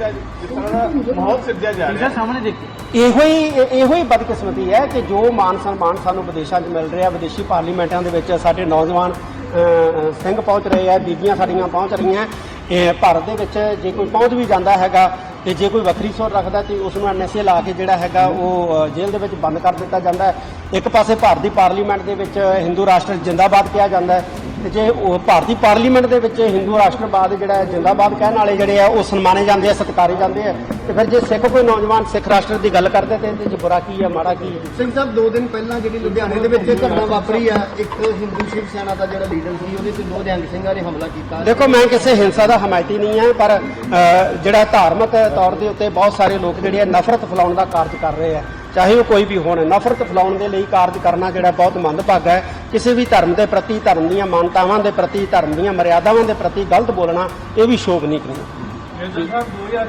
ਜਾਂ ਜਿਸ ਤਰ੍ਹਾਂ ਦਾ ਮਾਹੌਲ ਸਿਰਜਿਆ ਜਾ ਰਿਹਾ। ਹੈ ਸਾਹਮਣੇ ਦੇਖੋ। ਇਹੋ ਹੀ ਇਹ- ਇਹੋ ਹੀ ਬਦਕਿਸਮਤੀ ਹੈ ਕਿ ਜੋ ਮਾਨ ਸਨਮਾਨ ਸਾਨੂੰ ਵਿਦੇਸ਼ਾਂ 'ਚ ਮਿਲ ਰਿਹਾ ਵਿਦੇਸ਼ੀ ਪਾਰਲੀਮੈਂਟਾਂ ਦੇ ਵਿੱਚ ਸਾਡੇ ਨੌਜਵਾਨ ਅ, ਅ, ਸਿੰਘ ਪਹੁੰਚ ਰਹੇ ਆ ਬੀਬੀਆਂ ਸਾਡੀਆਂ ਪਹੁੰਚ ਰਹੀਆਂ। ਇਹ ਭਾਰਤ ਦੇ ਵਿੱਚ ਜੇ ਕੋਈ ਪਹੁੰਚ ਵੀ ਜਾਂਦਾ ਹੈਗਾ ਤੇ ਜੇ ਕੋਈ ਵੱਖਰੀ ਸੋਚ ਰੱਖਦਾ ਤੇ ਉਸ ਨੂੰ ਐਨਐਸਏ ਲਾ ਕੇ ਜਿਹੜਾ ਹੈਗਾ ਉਹ ਅ, ਜੇਲ੍ਹ ਦੇ ਵਿੱਚ ਬੰਦ ਕਰ ਦਿੱਤਾ ਜਾਂਦਾ ਹੈ। ਇੱਕ ਪਾਸੇ ਭਾਰਤ ਦੀ ਪਾਰਲੀਮੈਂਟ ਦੇ ਵਿੱਚ ਹਿੰਦੂ ਰਾਸ਼ਟਰ ਜਿੰਦਾਬਾਦ ਕਿਹਾ ਜਾਂਦਾ ਹੈ। ਜੇ ਉਹ ਭਾਰਤੀ ਪਾਰਲੀਮੈਂਟ ਦੇ ਵਿੱਚ ਹਿੰਦੂ ਰਾਸ਼ਟਰਵਾਦ ਜਿਹੜਾ ਜਿੰਦਾਬਾਦ ਕਹਿਣ ਵਾਲੇ ਜਿਹੜੇ ਆ ਉਹ ਸਨਮਾਨੇ ਜਾਂਦੇ ਆ ਸਤਿਕਾਰੇ ਜਾਂਦੇ ਆ। ਤੇ ਫਿਰ ਜੇ ਸਿੱਖ ਕੋਈ ਨੌਜਵਾਨ ਸਿੱਖ ਰਾਸ਼ਟਰ ਦੀ ਗੱਲ ਕਰਦੇ ਤੇ ਇਹਦੇ 'ਚ ਬੁਰਾ ਕੀ ਹੈ ਮਾੜਾ ਕੀ ਹੈ ਸਿੰਘ ਸਾਹਿਬ ਦੋ ਦਿਨ ਪਹਿਲਾਂ ਜਿਹੜੀ ਲੁਧਿਆਣੇ ਦੇ ਵਿੱਚ ਘਟਨਾ ਵਾਪਰੀ ਆ ਇੱਕ ਹਿੰਦੂ ਸ਼ਿਵ ਸੈਨਾ ਦਾ ਜਿਹੜਾ ਲੀਡਰ ਸੀ ਉਹਦੇ ਤੇ ਦੋ ਸਿੰਘਾਂ ਨੇ ਹਮਲਾ ਕੀਤਾ। ਦੇਖੋ ਮੈਂ ਕਿਸੇ ਹਿੰਸਾ ਦਾ ਹਮਾਇਤੀ ਨਹੀਂ ਹਾਂ ਪਰ ਜਿਹੜਾ ਧਾਰਮਿਕ ਤੌਰ ਦੇ ਉੱਤੇ ਬਹੁਤ ਸਾਰੇ ਲੋਕ ਜਿਹੜੇ ਆ ਨਫ਼ਰਤ ਫੈਲਾਉਣ ਦਾ ਕਾਰਜ ਕਰ ਰਹੇ ਆ। ਚਾਹੇ ਉਹ ਕੋਈ ਵੀ ਹੋਣ, ਨਫ਼ਰਤ ਫੈਲਾਉਣ ਦੇ ਲਈ ਕਾਰਜ ਕਰਨਾ ਜਿਹੜਾ ਬਹੁਤ ਮੰਦਭਾਗਾ ਹੈ। ਕਿਸੇ ਵੀ ਧਰਮ ਦੇ ਪ੍ਰਤੀ, ਧਰਮ ਦੀਆਂ ਮਾਨਤਾਵਾਂ ਦੇ ਪ੍ਰਤੀ, ਧਰਮ ਦੀਆਂ ਮਰਿਆਦਾਵਾਂ ਦੇ ਪ੍ਰਤੀ ਗਲਤ ਬੋਲਣਾ, ਇਹ ਵੀ ਸ਼ੋਭਨੀਕ ਨਹੀਂ ਮਿਰਜ਼ਾ ਸਾਹਿਬ 2020